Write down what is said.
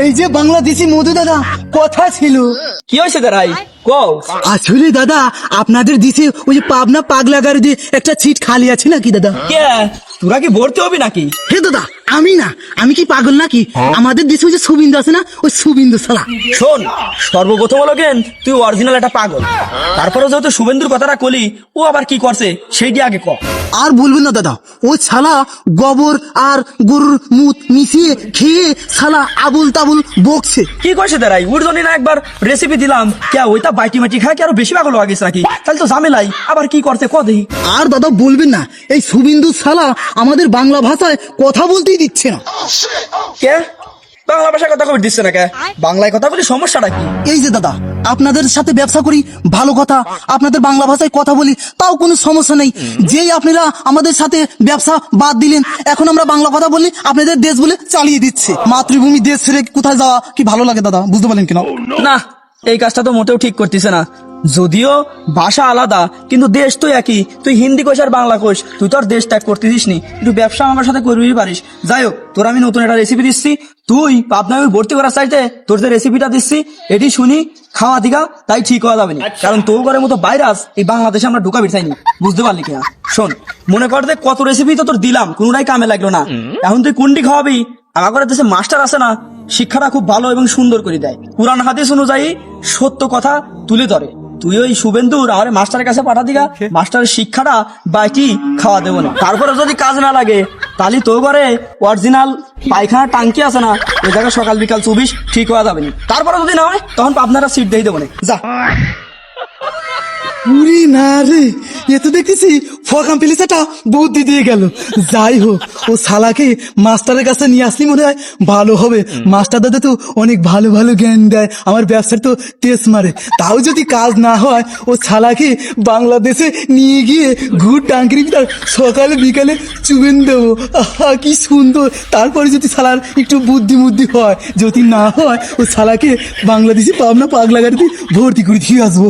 এই যে বাংলাদেশি মধু দাদা কথা ছিল। কি হয়েছে দাঁড়াই আসলে দাদা আপনাদের দিছে ওই যে পাবনা পাগলা গাড়ি একটা সিট খালি আছে নাকি দাদা? তোরা কি ভর্তি হবি নাকি? হে দাদা আমি না আমি কি পাগল নাকি? আমাদের দেশে ওই যে সুবিন্দু আছে না ওই সুবিন্দু সালা শোন সর্বপ্রথম হলো কেন তুই অরিজিনাল একটা পাগল। তারপরে যেহেতু শুভেন্দুর কথাটা কলি ও আবার কি করছে সেইটি আগে ক। আর বলবেন না দাদা ও ছালা গোবর আর গরুর মুত মিশিয়ে খেয়ে ছালা আবুল তাবুল বকছে। কি করছে দাঁড়াই ওর জন্য না একবার রেসিপি দিলাম। কে ওইটা বাইটি মাটি খায় কি আরও বেশি পাগল গেছে নাকি? তাহলে তো ঝামেলাই। আবার কি করছে? ক দেহি আর দাদা বলবেন না এই সালা আমাদের বাংলা ভাষায় কথা বলতেই দিচ্ছে না। কে? বাংলা ভাষায় কথা কবি দিচ্ছে না কে? বাংলায় কথা বলি সমস্যাটা কি? এই যে দাদা আপনাদের সাথে ব্যবসা করি ভালো কথা আপনাদের বাংলা ভাষায় কথা বলি তাও কোনো সমস্যা নেই। যেই আপনারা আমাদের সাথে ব্যবসা বাদ দিলেন এখন আমরা বাংলা কথা বলি আপনাদের দেশ বলে চালিয়ে দিচ্ছে। মাতৃভূমি দেশ ছেড়ে কোথায় যাওয়া কি ভালো লাগে দাদা? বুঝতে পারলেন কিনা? না এই কাজটা তো মোটেও ঠিক করতেছে না। যদিও ভাষা আলাদা কিন্তু দেশ তো একই। তুই হিন্দি কোষ আর বাংলা কোষ তুই তো আর দেশ ত্যাগ করতেছিস নি একটু ব্যবসা আমার সাথে করবি পারিস। যাই হোক তোর আমি নতুন একটা রেসিপি দিচ্ছি। তুই পাবনা আমি ভর্তি করার চাইতে তোর যে রেসিপিটা দিচ্ছি এটি শুনি খাওয়া দিঘা তাই ঠিক হওয়া যাবে না। কারণ তোর ঘরের মতো ভাইরাস এই বাংলাদেশে আমরা ঢুকাবি চাইনি। বুঝতে পারলি কিনা? শোন মনে কর যে কত রেসিপি তো তোর দিলাম কোনটাই কামে লাগল না। এখন তুই কোনটি খাওয়াবি। আমার দেশে মাস্টার আছে না। শিক্ষাটা খুব ভালো এবং সুন্দর করে দেয়। কোরআন হাদিস অনুযায়ী সত্য কথা তুলে ধরে। তুই ওই শুভেন্দুর আমার মাস্টারের কাছে পাঠা দিগা মাস্টারের শিক্ষাটা বাইটি খাওয়া দেবো না। তারপরে যদি কাজ না লাগে তাহলে তো ঘরে অরিজিনাল পায়খানা টাঙ্কি আছে না এ জায়গায় সকাল বিকাল চব্বিশ ঠিক হওয়া যাবে না। তারপরে যদি না হয় তখন আপনারা সিট দিয়ে দেবো না। যা। উরি না রে। এ তো দেখতেছি ফকাম পিলিসাটা বুদ্ধি দিয়ে গেল। যাই হোক, ও শালাকে মাস্টারের কাছে নিয়ে আসলি মনে হয় ভালো হবে। মাস্টার দাদা তো অনেক ভালো ভালো জ্ঞান দেয়, আমার ব্যবসার তো তেজ মারে। তাও যদি কাজ না হয়, ও শালাকে বাংলাদেশে নিয়ে গিয়ে ঘুর টাঙ্কির ভিতর সকালে বিকালে চুবেন দেবো। আহা, কি সুন্দর। তারপরে যদি শালার একটু বুদ্ধি বুদ্ধি হয়, যদি না হয়, ও শালাকে বাংলাদেশি পাবনা পাগলা গাড়িতে ভর্তি করে দিয়ে আসব।